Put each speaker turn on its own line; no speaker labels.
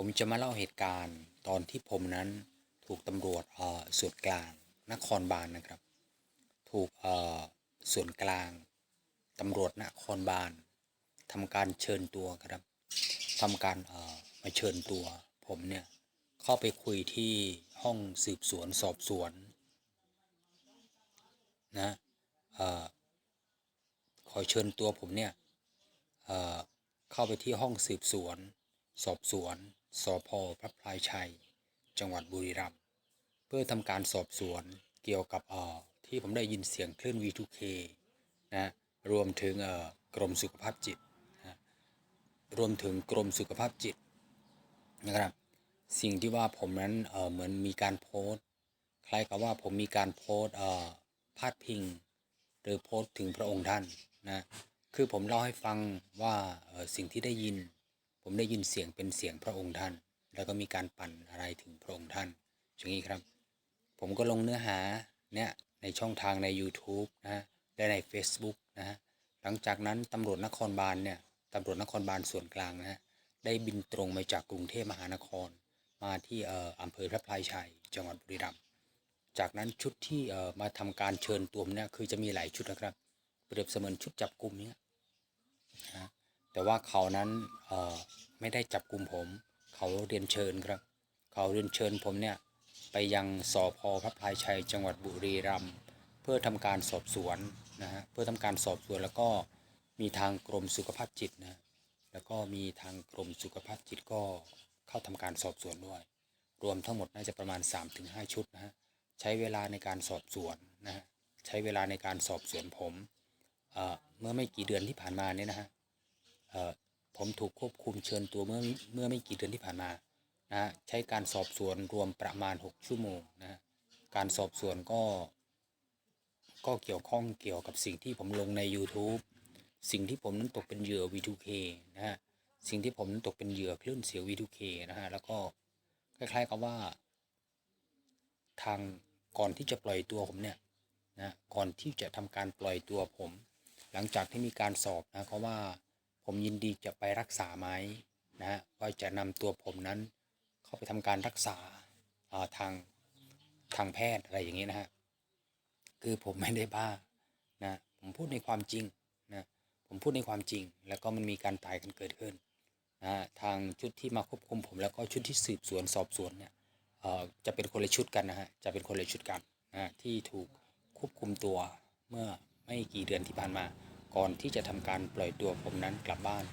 ผมจะมาเล่าเหตุการณ์ตอนที่ผมนั้นถูกตำรวจเอ่อส่วนกลางนครบาลนะครับ ถูกเอ่อส่วนกลางตำรวจนครบาลทำการเชิญตัวครับทำการเอ่อมาเชิญตัว ผมเนี่ยเข้าไปคุยที่ห้องสืบสวนสอบสวนนะเอ่อขอเชิญตัวผมเนี่ยเอ่อเข้าไปที่ห้องสืบสวน สอบสวน สพพระพลายชัย จังหวัดบุรีรัมย์เพื่อทำการสอบสวนเกี่ยวกับเอ่อที่ผมได้ยินเสียงคลื่น V2K นะรวมถึงเอ่อกรมสุขภาพจิตนะรวมถึงกรมสุขภาพจิตนะครับ สิ่งที่ว่าผมนั้นเอ่อเหมือนมีการโพสต์คล้ายกับว่าผมมีการโพสต์เอ่อพาดพิง หรือโพสต์ถึงพระองค์ท่านนะคือผมเล่าให้ฟังว่าสิ่งที่ได้ยิน ผมได้ยินเสียงเป็นเสียงพระองค์ท่าน แล้วก็มีการปั่นอะไรถึงพระองค์ท่านอย่างนี้ครับ ผมก็ลงเนื้อหาเนี่ยในช่องทางใน YouTube นะฮะและใน Facebook นะฮะหลังจากนั้นตำรวจนครบาลเนี่ยตำรวจนครบาลส่วนกลางนะฮะได้บินตรงมาจากกรุงเทพมหานคร มาที่เอ่ออำเภอพระพลายชัย จังหวัดบุรีรัมย์จากนั้นชุดที่เอ่อมาทำการเชิญตัวเนี่ยคือจะมีหลายชุดนะครับ เปรียบเสมือนชุดจับกลุ่มเนี่ยนะ แต่ว่าเขานั้นไม่ได้จับกลุ่มผม เขาเรียนเชิญครับ เขาเรียนเชิญผมเนี่ยไปยังสพพระพายชัยจังหวัดบุรีรัมย์เพื่อทำการสอบสวนนะฮะเพื่อทำการสอบสวนแล้วก็มีทางกรมสุขภาพจิตนะแล้วก็มีทางกรมสุขภาพจิตก็เข้าทำการสอบสวนด้วย รวมทั้งหมดน่าจะประมาณ 3-5 ชุดนะฮะใช้เวลาในการสอบสวนนะฮะใช้เวลาในการสอบสวนผมเเมื่อไม่กี่เดือนที่ผ่านมาเนี่ยนะฮะ ผมถูกควบคุมเชิญตัวเมื่อเมื่อไม่กี่เดือนที่ผ่านมานะใช้การสอบสวนรวมประมาณ 6 ชั่วโมงนะการสอบสวนก็ ก็เกี่ยวข้องเกี่ยวกับสิ่งที่ผมลงใน YouTube สิ่งที่ผมนั้นตกเป็นเหยื่อ V2K นะฮะสิ่งที่ผมนั้นตกเป็นเหยื่อคลื่นเสียง V2K นะฮะแล้วก็คล้ายๆกับว่า ทางก่อนที่จะปล่อยตัวผมเนี่ยนะก่อนที่จะทำการปล่อยตัวผม หลังจากที่มีการสอบนะเขาว่า ผมยินดีจะไปรักษาไหมนะว่าจะนำตัวผมนั้นเข้าไปทำการรักษาทางทางแพทย์อะไรอย่างนี้นะฮะคือผมไม่ได้บ้านะผมพูดในความจริงนะผมพูดในความจริง แล้วก็มันมีการตายกันเกิดขึ้นนะทางชุดที่มาควบคุมผม แล้วก็ชุดที่สืบสวนสอบสวนเนี่ยจะเป็นคนละชุดกันนะฮะจะเป็นคนละชุดกันนะที่ถูกควบคุมตัวเมื่อไม่กี่เดือนที่ผ่านมา ก่อนที่จะทำการปล่อยตัวผมนั้นกลับบ้าน